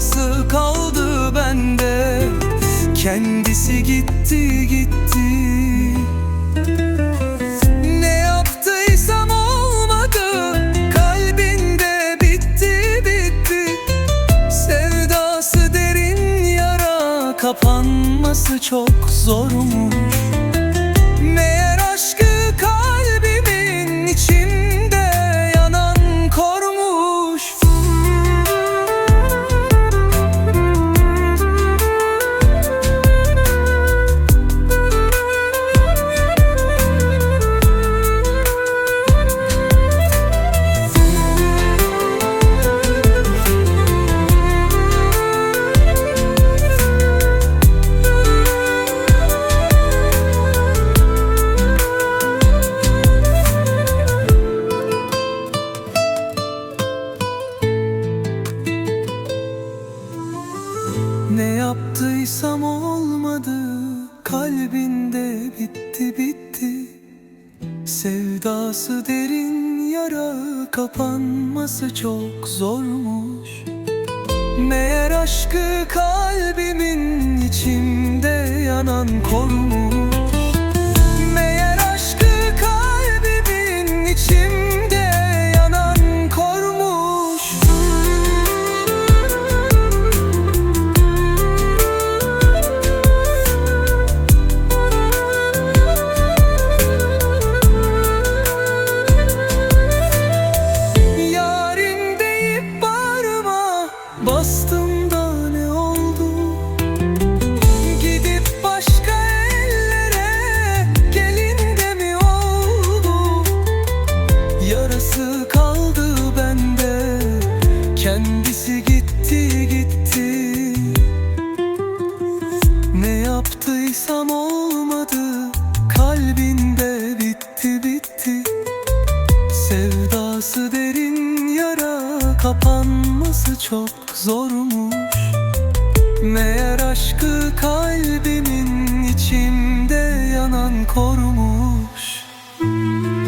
hatırası kaldı bende? Kendisi gitti gitti. Ne yaptıysam olmadı Kalbinde bitti bitti. Sevdası derin yara Kapanması çok zormuş Ne yaptıysam olmadı Kalbinde bitti bitti. Sevdası derin yara Kapanması çok zormuş. Meğer aşkı kalbimin içimde yanan kormuş bastım ne oldu? Gidip başka ellere gelin de mi oldu? Yarası kaldı bende kendisi gitti gitti Ne yaptıysam olmadı kalbinde bitti bitti Sevdası derin yara Kapanması çok zormuş. Meğer aşkı kalbimin içimde yanan korumuş. Müzik